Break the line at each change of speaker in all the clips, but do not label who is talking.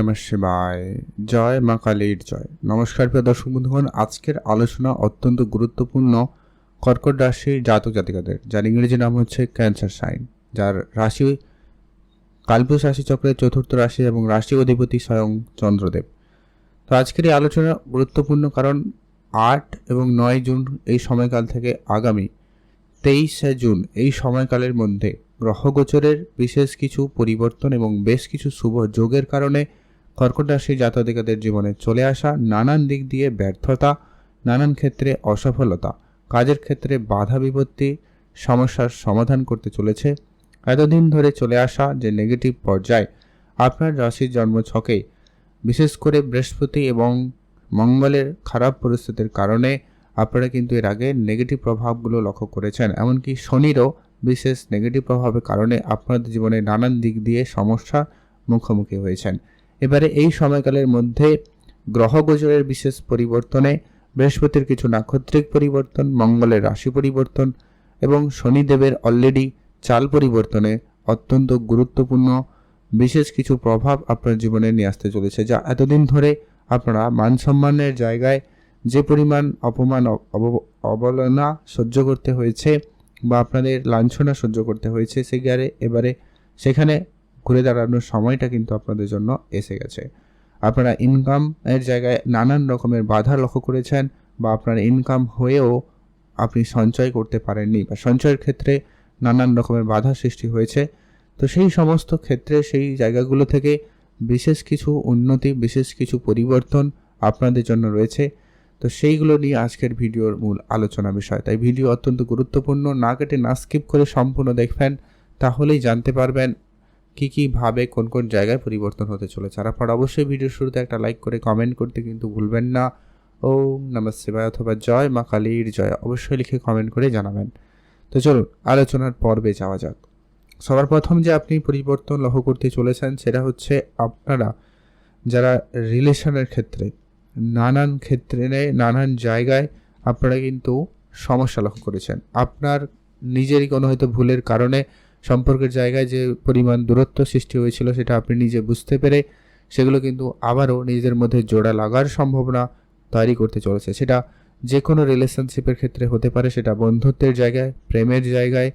নমঃ শিবায়। জয় মা কালীর জয়। নমস্কার প্রিয় দর্শক বন্ধুগণ, আজকের আলোচনা অত্যন্ত গুরুত্বপূর্ণ কর্কট রাশির জাতক জাতিকাদের, যার ইংরেজি নাম হচ্ছে ক্যান্সার সাইন, যার রাশি কালপুষ রাশি চক্রের চতুর্থ রাশি এবং রাশি অধিপতি স্বয়ং চন্দ্রদেব। তো আজকের এই আলোচনা গুরুত্বপূর্ণ কারণ আট এবং নয় জুন এই সময়কাল থেকে আগামী তেইশে জুন এই সময়কালের মধ্যে গ্রহগোচরের বিশেষ কিছু পরিবর্তন এবং বেশ কিছু শুভ যোগের কারণে কর্কট রাশির জাতদিকাদের জীবনে চলে আসা নানান দিক দিয়ে ব্যর্থতা, নানান ক্ষেত্রে অসফলতা, কাজের ক্ষেত্রে বাধা বিপত্তি, সমস্যার সমাধান করতে চলেছে। এতদিন ধরে চলে আসা যে নেগেটিভ পর্যায় আপনার রাশির জন্মছকে বিশেষ করে বৃহস্পতি এবং মঙ্গলের খারাপ পরিস্থিতির কারণে আপনারা কিন্তু এর আগে নেগেটিভ প্রভাবগুলো লক্ষ্য করেছেন। এমনকি শনিরও বিশেষ নেগেটিভ প্রভাবের কারণে আপনাদের জীবনে নানান দিক দিয়ে সমস্যা মুখোমুখি হয়েছেন। এবারে এই সময়কালের মধ্যে গ্রহগোচরের বিশেষ পরিবর্তনে বৃহস্পতির কিছু নাক্ষত্রিক পরিবর্তন, মঙ্গলের রাশি পরিবর্তন এবং শনিদেবের অলরেডি চাল পরিবর্তনে অত্যন্ত গুরুত্বপূর্ণ বিশেষ কিছু প্রভাব আপনার জীবনে নিয়ে আসতে চলেছে। যা এতদিন ধরে আপনারা মান সম্মানের জায়গায় যে পরিমাণ অপমান, অব- অবহেলনা সহ্য করতে হয়েছে বা আপনাদের লাঞ্ছনা সহ্য করতে হয়েছে সেখানে এবারে সেখানে ঘুরে দাঁড়ানোর সময়টা কিন্তু আপনাদের জন্য এসে গেছে। আপনারা ইনকাম এর জায়গায় নানান রকমের বাধা লক্ষ্য করেছেন বা আপনার ইনকাম হয়েও আপনি সঞ্চয় করতে পারেননি বা সঞ্চয়ের ক্ষেত্রে নানান রকমের বাধা সৃষ্টি হয়েছে। তো সেই সমস্ত ক্ষেত্রে সেই জায়গাগুলো থেকে বিশেষ কিছু উন্নতি, বিশেষ কিছু পরিবর্তন আপনাদের জন্য রয়েছে। তো সেইগুলো নিয়ে আজকের ভিডিওর মূল আলোচনা বিষয়। তাই ভিডিও অত্যন্ত গুরুত্বপূর্ণ। না কেটে না স্কিপ করে সম্পূর্ণ দেখবেন, তাহলেই জানতে পারবেন কি কি ভাবে কোন কোন জায়গায় পরিবর্তন হতে চলেছে। আর আপনারা অবশ্যই ভিডিওর শুরুতে একটা লাইক করে কমেন্ট করতে কিন্তু ভুলবেন না। ও নমঃ শিবায় অথবা জয় মা কালীর জয় অবশ্যই লিখে কমেন্ট করে জানাবেন। তো চলুন, আলোচনার পর্বে যাওয়া যাক। সবার প্রথম যে আপনি পরিবর্তন লক্ষ্য করতে চলেছেন সেটা হচ্ছে আপনারা যারা রিলেশনের ক্ষেত্রে, নানান ক্ষেত্রে, নানান জায়গায় আপনারা কিন্তু সমস্যা লক্ষ্য করেছেন। আপনার নিজেরই কোনো হয়তো ভুলের কারণে সম্পর্কের জায়গায় যে পরিমাণ দূরত্ব সৃষ্টি হয়েছিল সেটা আপনি নিজে বুঝতে পেরে সেগুলো কিন্তু আবারও নিজের মধ্যে জোড়া লাগার সম্ভাবনা তৈরি করতে চলেছে। সেটা যে কোনো রিলেশনশিপের ক্ষেত্রে হতে পারে, সেটা বন্ধুত্বের জায়গায়, প্রেমের জায়গায়,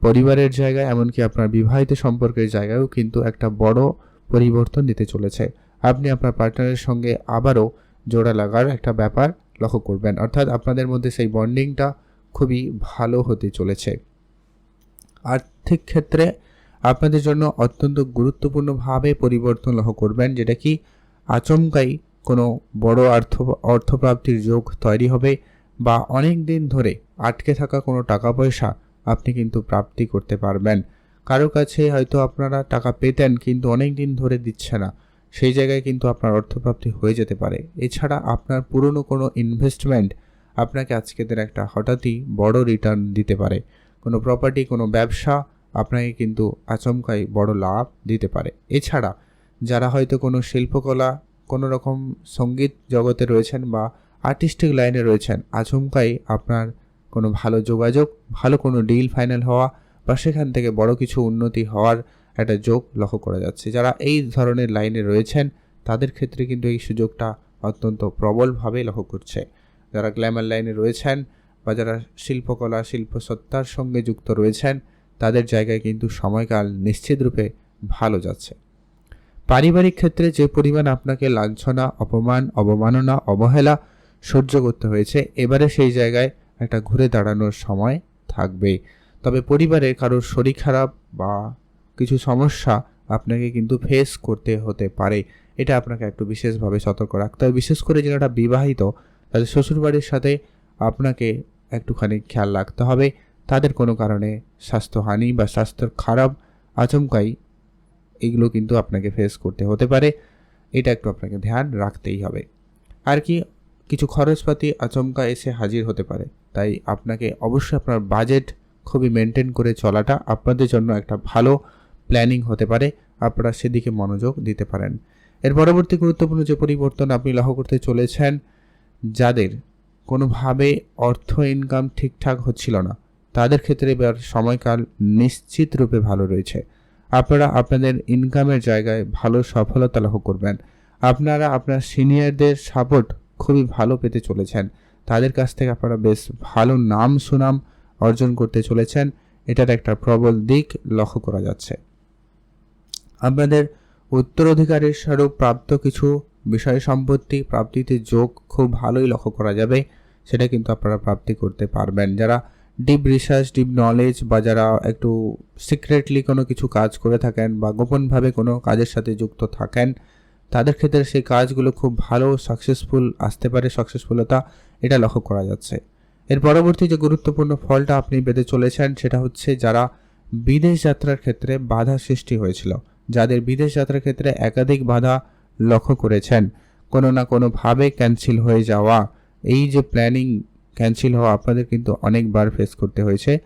পরিবারের জায়গায়, এমনকি আপনার বিবাহিত সম্পর্কের জায়গায়ও কিন্তু একটা বড় পরিবর্তন দিতে চলেছে। আপনি আপনার পার্টনারের সঙ্গে আবারও জোড়া লাগার একটা ব্যাপার লক্ষ্য করবেন। অর্থাৎ আপনাদের মধ্যে সেই বন্ডিংটা খুবই ভালো হতে চলেছে। আর্থিক ক্ষেত্রে আপনাদের জন্য অত্যন্ত গুরুত্বপূর্ণভাবে পরিবর্তন লক্ষ্য করবেন, যেটা কি আচমকাই কোনো বড় অর্থ অর্থপ্রাপ্তির যোগ তৈরি হবে বা অনেক দিন ধরে আটকে থাকা কোনো টাকা পয়সা আপনি কিন্তু প্রাপ্তি করতে পারবেন। কারও কাছে হয়তো আপনারা টাকা পেতেন কিন্তু অনেক দিন ধরে দিচ্ছে না, সেই জায়গায় কিন্তু আপনার অর্থপ্রাপ্তি হয়ে যেতে পারে। এছাড়া আপনার পুরনো কোনো ইনভেস্টমেন্ট আপনাকে আজকে দিন একটা হঠাৎই বড় রিটার্ন দিতে পারে। কোনো প্রপার্টি কোনো ব্যবসা আপনাকে কিন্তু আচমকাই বড় লাভ দিতে পারে। এছাড়া যারা হয়তো কোনো শিল্পকলা, কোনো রকম সংগীত জগতে রয়েছেন বা আর্টিস্টিক লাইনে রয়েছেন, আচমকাই আপনার কোনো ভালো যোগাযোগ, ভালো কোনো ডিল ফাইনাল হওয়া বা সেখান থেকে বড় কিছু উন্নতি হওয়ার একটা যোগ লক্ষ্য করা যাচ্ছে। যারা এই ধরনের লাইনে রয়েছেন, তাদের ক্ষেত্রে কিন্তু এই সুযোগটা অত্যন্ত প্রবলভাবে লক্ষ্য করছে। যারা গ্ল্যামার লাইনে রয়েছেন বা যারা শিল্পকলা, শিল্পসত্তার সঙ্গে যুক্ত রয়েছেন, তাদের জায়গায় কিন্তু সময়কাল নিশ্চিতরূপে ভালো যাচ্ছে। পারিবারিক ক্ষেত্রে যে পরিমাণ আপনাকে লাঞ্ছনা, অপমান, অবমাননা, অবহেলা সহ্য করতে হয়েছে, এবারে সেই জায়গায় একটা ঘুরে দাঁড়ানোর সময় থাকবে। তবে পরিবারে কারোর শরীর খারাপ বা কিছু সমস্যা আপনাকে কিন্তু ফেস করতে হতে পারে। এটা আপনাকে একটু বিশেষভাবে সতর্ক রাখতে হবে। বিশেষ করে যারা বিবাহিত, তাদের শ্বশুরবাড়ির সাথে আপনাকে একটুখানি খেয়াল রাখতে হবে। তাদের কোনো কারণে স্বাস্থ্যহানি বা স্বাস্থ্যের খারাপ আচমকাই এগুলো কিন্তু আপনাকে ফেস করতে হতে পারে। এটা একটু আপনাকে ধ্যান রাখতেই হবে। আর কি, কিছু খরচপাতি আচমকা এসে হাজির হতে পারে। তাই আপনাকে অবশ্যই আপনার বাজেট খুবই মেনটেন করে চলাটা আপনাদের জন্য একটা ভালো প্ল্যানিং হতে পারে। আপনারা সেদিকে মনোযোগ দিতে পারেন। এর পরবর্তী গুরুত্বপূর্ণ যে পরিবর্তন আপনি লক্ষ্য করতে চলেছেন, যাদের কোনোভাবে অর্থ ইনকাম ঠিকঠাক হচ্ছিল না। তাদের ক্ষেত্রে এবার সময়কাল নিশ্চিত রূপে ভালো রয়েছে। আপনারা আপনাদের ইনকামের জায়গায় ভালো সফলতা লাভ করবেন। আপনারা আপনার সিনিয়রদের সাপোর্ট খুবই ভালো পেতে চলেছেন। তাদের কাছ থেকে আপনারা বেশ ভালো নাম, সুনাম অর্জন করতে চলেছেন। এটার একটা প্রবল দিক লক্ষ্য করা যাচ্ছে। আপনাদের উত্তরাধিকারীর স্বরূপ প্রাপ্ত কিছু বিষয় সম্পত্তি, প্রাপ্তিতে যোগ খুব ভালোই লক্ষ্য করা যাবে, সেটা কিন্তু আপনারা প্রাপ্তি করতে পারবেন। যারা ডিপ রিসার্চ ডিপ নলেজ বা যারা একটু সিক্রেটলি কোনো কিছু কাজ করে থাকেন বা গোপনভাবে কোনো কাজের সাথে যুক্ত থাকেন, তাদের ক্ষেত্রে সেই কাজগুলো খুব ভালো সাকসেসফুল আসতে পারে সাকসেসফুলতা এটা লক্ষ্য করা যাচ্ছে। এর পরবর্তী যে গুরুত্বপূর্ণ ফলটা আপনি পেতে চলেছেন, সেটা হচ্ছে যারা বিদেশ যাত্রার ক্ষেত্রে বাধা সৃষ্টি হয়েছিল, যাদের বিদেশ যাত্রার ক্ষেত্রে একাধিক বাধা লক্ষ্য করেছেন। কোনো না কোনোভাবে ক্যান্সেল হয়ে যাওয়া, এই যে প্ল্যানিং ক্যান্সেল হওয়া আপনাদের কিন্তু অনেকবার ফেস করতে হয়েছে।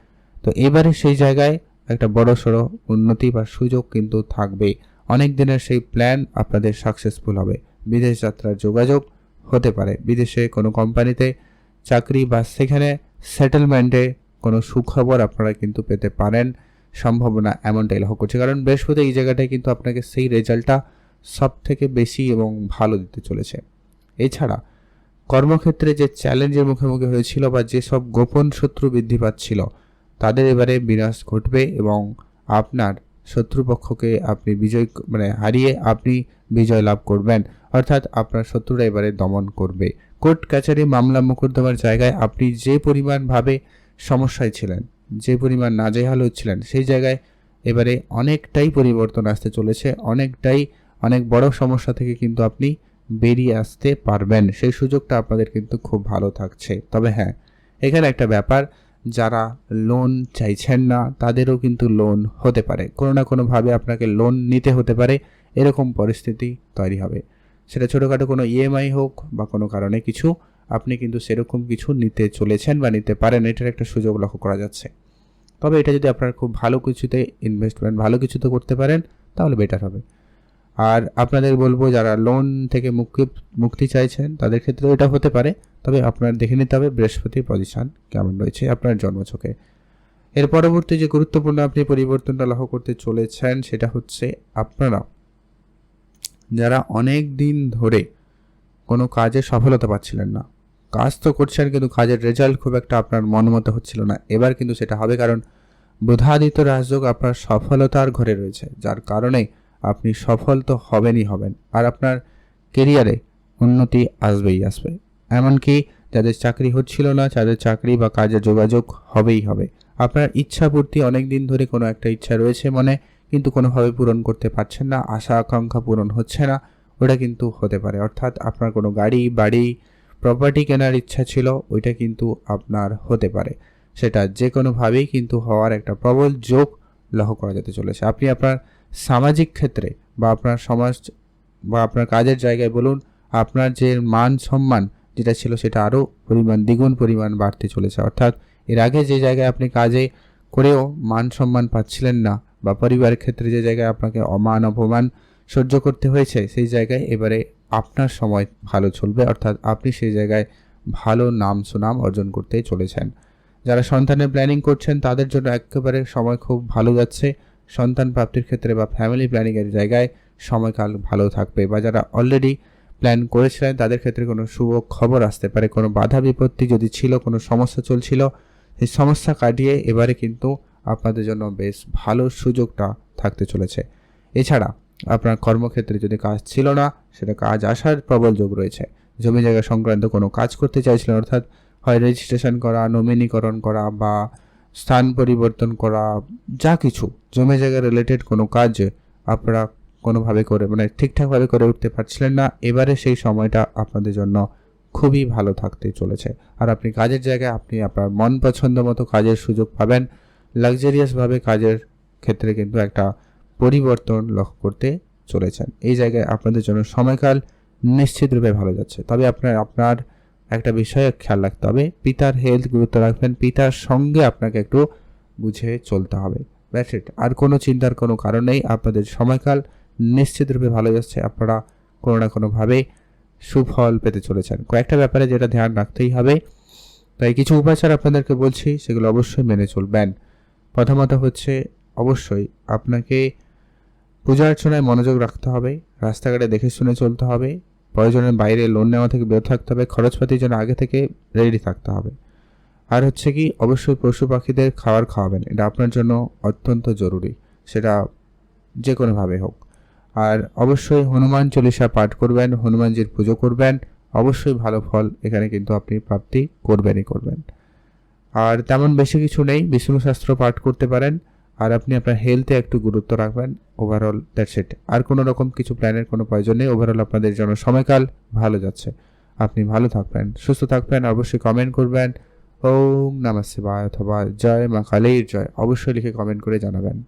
তো এবারে সেই জায়গায় একটা বড় সড়ো উন্নতি বা সুযোগ কিন্তু থাকবে। অনেক দিনের সেই প্ল্যান আপনাদের সাকসেসফুল হবে। বিদেশ যাত্রার যোগাযোগ হতে পারে। বিদেশে কোনো কোম্পানিতে চাকরি বা সেখানে সেটেলমেন্টে কোনো সুখবর আপনারা কিন্তু পেতে পারেন। সম্ভাবনা এমনটাই লক্ষ্য করছে। কারণ বৃহস্পতি এই জায়গাটায় কিন্তু আপনাকে সেই রেজাল্টটা সব থেকে বেশি এবং ভালো দিতে চলেছে। এছাড়া, কর্মক্ষেত্রে যে চ্যালেঞ্জের মুখোমুখি হয়েছিল বা যেসব গোপন শত্রু বৃদ্ধি পাচ্ছিল, তাদের এবারে বিনাশ ঘটবে এবং আপনার শত্রুপক্ষকে আপনি বিজয় মানে হারিয়ে আপনি বিজয় লাভ করবেন। অর্থাৎ আপনার শত্রুরা এবারে দমন করবে। কোর্ট কাছারি মামলা মোকদ্দমার জায়গায় আপনি যে পরিমাণভাবে সমস্যায় ছিলেন, যে পরিমাণ নাজেহাল হচ্ছিলেন, সেই জায়গায় এবারে অনেকটাই পরিবর্তন আসতে চলেছে, অনেকটাই অনেক বড় সমস্যা থেকে কিন্তু আপনি বেরিয়ে আসতে পারবেন। সেই সুযোগটা আপনাদের কিন্তু খুব ভালো থাকছে। তবে হ্যাঁ এখানে একটা ব্যাপার, যারা লোন চাইছেন না, তাদেরও কিন্তু লোন হতে পারে। কোনো না কোনোভাবে আপনাকে লোন নিতে হতে পারে, এরকম পরিস্থিতি তৈরি হবে। সেটা ছোটোখাটো কোনো ইএমআই হোক বা কোনো কারণে কিছু, আপনি কিন্তু সেরকম কিছু নিতে চলেছেন বা নিতে পারেন, এটার একটা সুযোগ লক্ষ্য করা যাচ্ছে। তবে এটা যদি আপনার খুব ভালো কিছুতে ইনভেস্টমেন্ট ভালো কিছুতে করতে পারেন, তাহলে বেটার হবে। আর আপনাদের বলব, যারা লোন থেকে মুক্তি মুক্তি চাইছেন, তাদের ক্ষেত্রেও এটা হতে পারে। তবে আপনার দেখে নিতে হবে বৃহস্পতির পজিশন কেমন রয়েছে আপনার জন্মছকে এর পরবর্তী যে গুরুত্বপূর্ণ আপনি পরিবর্তনটা লক্ষ্য করতে চলেছেন, সেটা হচ্ছে আপনারা যারা অনেক দিন ধরে কোনো কাজে সফলতা পাচ্ছিলেন না, কাজ তো করছেন কিন্তু কাজের রেজাল্ট খুব একটা আপনার মন মতো হচ্ছিল না। এবার কিন্তু সেটা হবে কারণ বুধাদিত্য রাজযোগ আপনার সফলতার ঘরে রয়েছে, যার কারণে আপনি সফল তো হবেনই হবেন। আর আপনার কেরিয়ারে উন্নতি আসবেই আসবে। এমনকি যাদের চাকরি হচ্ছিল না, যাদের চাকরি বা কাজে যোগাযোগ হবেই হবে। আপনার ইচ্ছা পূর্তি অনেক দিন ধরে কোনো একটা ইচ্ছা রয়েছে মনে, কিন্তু কোনোভাবে পূরণ করতে পারছেন না, আশা, আকাঙ্ক্ষা পূরণ হচ্ছে না, ওটা কিন্তু হতে পারে। অর্থাৎ আপনার কোনো গাড়ি, বাড়ি প্রপার্টি কেনার ইচ্ছা ছিল, ওইটা কিন্তু আপনার হতে পারে। সেটা যে কোনোভাবেই কিন্তু হওয়ার একটা প্রবল যোগ লক্ষ্য করা যেতে চলেছে। আপনি আপনার সামাজিক ক্ষেত্রে বা আপনার সমাজ বা আপনার কাজের জায়গায় বলুন, আপনার যে মান সম্মান যেটা ছিল সেটা আরও পরিমাণ, দ্বিগুণ পরিমাণ বাড়তে চলেছে। অর্থাৎ এর আগে যে জায়গায় আপনি কাজে করেও মান সম্মান পাচ্ছিলেন না বা পরিবারের ক্ষেত্রে যে জায়গায় আপনাকে অমান, অপমান সহ্য করতে হয়েছে, সেই জায়গায় এবারে আপনার সময় ভালো চলবে। অর্থাৎ আপনি সেই জায়গায় ভালো নাম সুনাম অর্জন করতে চলেছেন। যারা সন্তানের প্ল্যানিং করছেন, তাদের জন্য একেবারে সময় খুব ভালো যাচ্ছে। সন্তান প্রাপ্তির ক্ষেত্রে বা ফ্যামিলি প্ল্যানিংয়ের জায়গায় সময়কাল ভালো থাকবে বা যারা অলরেডি প্ল্যান করেছিলেন, তাদের ক্ষেত্রে কোনো শুভ খবর আসতে পারে। কোনো বাধা বিপত্তি যদি ছিল, কোনো সমস্যা চলছিল, সেই সমস্যা কাটিয়ে এবারে কিন্তু আপনাদের জন্য বেশ ভালো সুযোগটা থাকতে চলেছে। এছাড়া আপনার কর্মক্ষেত্রে যদি কাজ ছিল না, সেটা কাজ আসার প্রবল যোগ রয়েছে। জমি জায়গা সংক্রান্ত কোনো কাজ করতে চাইছিলেন, অর্থাৎ হয় রেজিস্ট্রেশন করা নমিনীকরণ করা বা স্থান পরিবর্তন করা, যা কিছু জমি জায়গা রিলেটেড কোনো কাজ আপনারা কোনোভাবে করে মানে ঠিকঠাকভাবে করে উঠতে পারছিলেন না। এবারে সেই সময়টা আপনাদের জন্য খুবই ভালো থাকতে চলেছে। আর আপনি কাজের জায়গায় আপনি আপনার মন পছন্দ মতো কাজের সুযোগ পাবেন। লাক্সারিয়াসভাবে কাজের ক্ষেত্রে কিন্তু একটা পরিবর্তন লক্ষ্য করতে চলেছেন। এই জায়গায় আপনাদের জন্য সময়কাল নিশ্চিতরূপে ভালো যাচ্ছে। তবে আপনার আপনার একটা বিষয়ে খেয়াল রাখতে হবে। পিতার হেলথ গুরুত্ব রাখবেন। পিতার সঙ্গে আপনাকে একটু বুঝে চলতে হবে। ব্যাটস ইট আর কোনো চিন্তার কোনো কারণ নেই। আপনাদের সময়কাল নিশ্চিতরূপে ভালো যাচ্ছে। আপনারা কোনো না কোনোভাবে সুফল পেতে চলেছেন। কয়েকটা ব্যাপারে যেটা ধ্যান রাখতেই হবে। তাই কিছু উপাচার আপনাদেরকে বলছি, সেগুলো অবশ্যই মেনে চলবেন। প্রথমত হচ্ছে, অবশ্যই আপনাকে পূজা অর্চনায় মনোযোগ রাখতে হবে। রাস্তাঘাটে দেখে শুনে চলতে হবে। প্রয়োজনের বাইরে লোন নেওয়া থেকে বিরত থাকতে হবে, খরচপাতির জন্য আগে থেকে রেডি থাকতে হবে। আর হচ্ছে কি, অবশ্যই পশু পাখিদের খাবার খাওয়াবেন, এটা আপনার জন্য অত্যন্ত জরুরি, সেটা যে কোনোভাবে হোক। আর অবশ্যই হনুমান চল্লিশা পাঠ করবেন, হনুমানজির পুজো করবেন, অবশ্যই ভালো ফল এখানে কিন্তু আপনি প্রাপ্তি করবেনই করবেন। আর তেমন বেশি কিছু নেই বিষ্ণু শাস্ত্র পাঠ করতে পারেন আর আপনি আপনার হেলথে একটু গুরুত্ব রাখবেন ওভারঅল দ্যাটস ইট আর কোনো রকম কিছু প্ল্যানের কোনো প্রয়োজন নেই ওভারঅল আপনাদের জন্য সময়কাল ভালো যাচ্ছে। আপনি ভালো থাকবেন, সুস্থ থাকবেন, অবশ্যই কমেন্ট করবেন। ওম নমঃ শিবায় অথবা জয় মা কালীর জয়, অবশ্যই লিখে কমেন্ট করে জানাবেন।